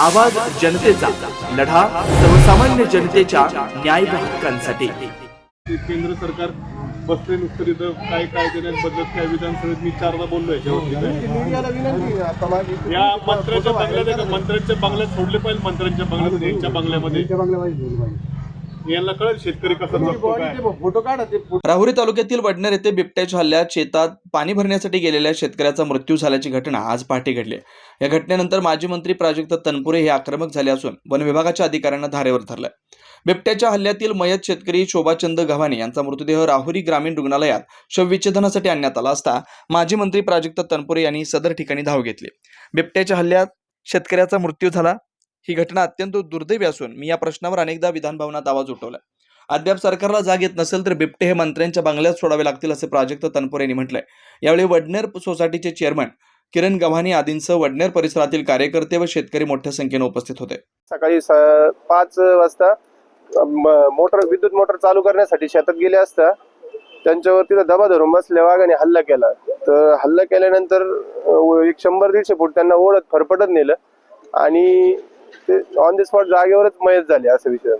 आवाज जनतेचा लढा सर्वसामान्य जनतेच्या न्याय हक्कांसाठी. केंद्र सरकार बसले नुसतं तिथं काय काय देण्याबद्दल काय विधानसभेत मी चारदा बोललो या मंत्र्यांच्या बंगल्यात? मंत्र्यांच्या बंगल्यात सोडले पाहिजे मंत्र्यांच्या बंगल्यात यांच्या बंगल्यामध्ये. यांना कळेल शेतकरी कसा फोटो काढा ते राहुरी तालुक्यातील वडनेर येथे बिबट्याच्या हल्ल्यात शेतात पाणी भरण्यासाठी गेलेल्या शेतकऱ्याचा मृत्यू झाल्याची घटना आज पहाटे घडली. या घटनेनंतर माजी मंत्री प्राजक्त तनपुरे हे आक्रमक झाले असून वन विभागाच्या अधिकाऱ्यांना धारेवर धरलंय. बिबट्याच्या हल्ल्यातील मयत शेतकरी शोभाचंद गव्हाणे यांचा मृतदेह राहुरी ग्रामीण रुग्णालयात शवविच्छेदनासाठी आणण्यात आला असता माजी मंत्री प्राजक्त तनपुरे यांनी सदर ठिकाणी धाव घेतली. बिबट्याच्या हल्ल्यात शेतकऱ्याचा मृत्यू झाला. ही घटना अत्यंत दुर्दैवी असून मी या प्रश्नावर अनेकदा विधानभवनात आवाज उठवला अद्याप सरकारला जाग येत नसेल तर बिबटे हे मंत्र्यांच्या बंगल्यात सोडावे लागतील असे प्राजक्त तनपुरे यांनी म्हटलंय. यावेळी वडनेर सोसायटीचे चेअरमन किरण गव्हाणी आदींसह वडनेर परिसरातील कार्यकर्ते व शेतकरी मोठ्या संख्येने उपस्थित होते. सकाळी पाच वाजता म- मोटर विद्युत मोटर चालू करण्यासाठी शेतात गेले असता त्यांच्यावरती दबा धरून बसल्या वाघाने हल्ला केला. तर हल्ला केल्यानंतर एक शंभर दीडशे फूट त्यांना ओढत फरफटत नेलं आणि ते ऑन द स्पॉट जागेवरच मयत झाले असं विषय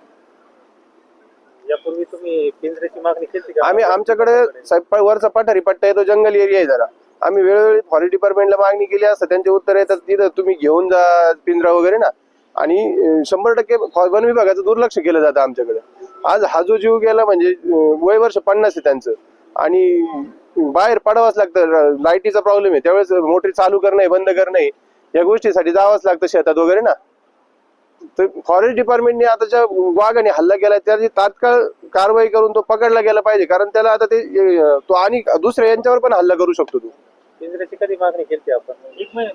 यापूर्वी तुम्ही पिंजऱ्याची मागणी केली का? आम्ही आमच्याकडे साहेब प- वरचा पठारी पट्टा आहे तो जंगल एरिया आहे जरा. आम्ही वेळोवेळी फॉरेस्ट डिपार्टमेंटला मागणी केली असतं त्यांचे उत्तर येतात तिथं तुम्ही घेऊन जा पिंजरा वगैरे ना. आणि अं, शंभर टक्के फॉ- वन विभागाचं दुर्लक्ष केलं जातं आमच्याकडे. आज हा जो जीव गेला म्हणजे अं, वय वर्ष पन्नास आहे त्यांचं. आणि बाहेर पडावंच लागतं लाईटीचा प्रॉब्लेम आहे. त्यावेळेस मोटरी चालू करणं आहे, बंद करणं आहे, या गोष्टीसाठी जावंच लागतं शेतात वगैरे ना. तर फॉरेस्ट डिपार्टमेंटने आता ज्या वाघाने हल्ला केला त्याची तात्काळ कारवाई करून तो पकडला गेला पाहिजे कारण त्याला आता ते तो आणि दुसऱ्या यांच्यावर पण हल्ला करू शकतो तो पिंजऱ्याची कधी मागणी केली आपण एक होतं.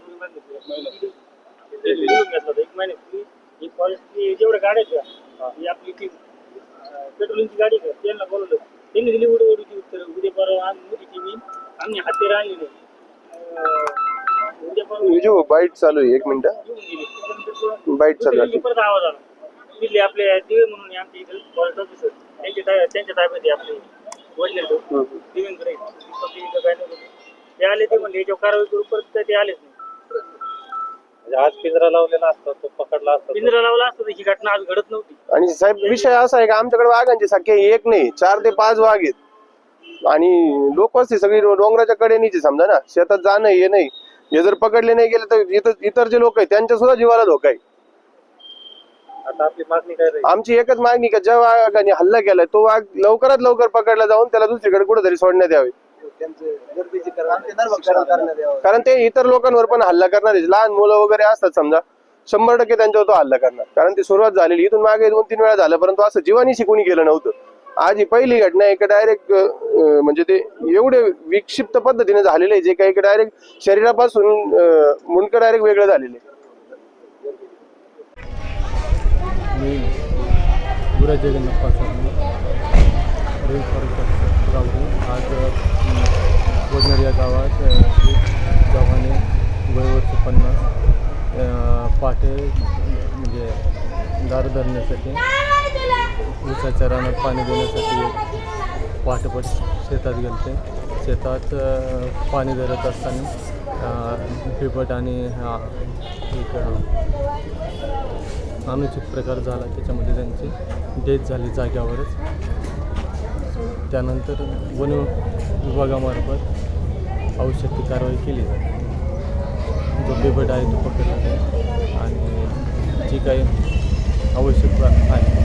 एक ही फॉरेस्टची जेवढ्या गाड्या ही आपली ती पेट्रोलिंगची गाडी का त्यांना बोलवलं त्यांनी दिली उडी उडीची उत्तर उद्या परवा आम्ही मोठी टीम आम्ही हत्यार आणली नाही विजू बाईट चालू आहे. एक मिनिट. बाईट चालू आहे. परत आवाज आला. तिथले आपले दिवे म्हणून आहे आमच्या इथे फॉरेस्ट ऑफिसर त्यांच्या ताब्यात त्यांच्या ताब्यात आहे आपले वडील हम्म. दिवेंद्र आहेत. दीपक इथं काय नव्हतं. ते आले ते म्हणले याच्यावर कारवाई करू. परत काय ते आलेच नाही. म्हणजे आज पिंजरा लावलेला असता तो पकडला असता. पिंजरा लावला असता ही घटना आज घडत नव्हती. आणि साहेब विषय असा आहे का आमच्याकडे वाघांची संख्या एक नाही चार ते पाच वाघ आहेत. आणि लोकवस्ती सगळी डोंगराच्या कडेनीची समजा ना. शेतात जाणं हे नाही. हे जर पकडले नाही गेले तर इतर जे लोक आहेत त्यांच्या सुद्धा जीवाला धोका आहे. आता आपली मागणी काय राहील? आमची एकच मागणी का ज्या वाघाने हल्ला केलाय तो वाघ लवकरात लवकर पकडला जाऊन त्याला दुसरीकडे कुठेतरी सोडण्यात यावे. कारण ते इतर लोकांवर पण हल्ला करणार. लहान मुलं वगैरे असतात समजा. शंभर टक्के त्यांच्यावर तो हल्ला करणार. कारण ती सुरुवात झालेली. इथून मागे दोन तीन वेळा झालं परंतु असं जीवानी शिकून केलं नव्हतं. आज ही पहिली घटना एक डायरेक्ट म्हणजे ते एवढे विक्षिप्त पद्धतीने झालेले आहे जे काही डायरेक्ट शरीरापासून मुंडकं डायरेक्ट वेगळं झालेले. आज वडनेर या गावात अ, वयवर्ष पन्नास अ, पाटे म्हणजे दार धरण्यासाठी ऊसाच्या रानात पाणी देण्यासाठी पहाटेपट शेतात गेलते. शेतात पाणी धरत असताना अ, बिबट आणि हा एक अनुचित प्रकार झाला. त्याच्यामध्ये त्यांची डेथ झाली जाग्यावरच त्यानंतर वन विभागामार्फत आवश्यक ती कारवाई केली. जाते जो बिबट आहे तो पकडला आणि जी काही आवश्यक आहे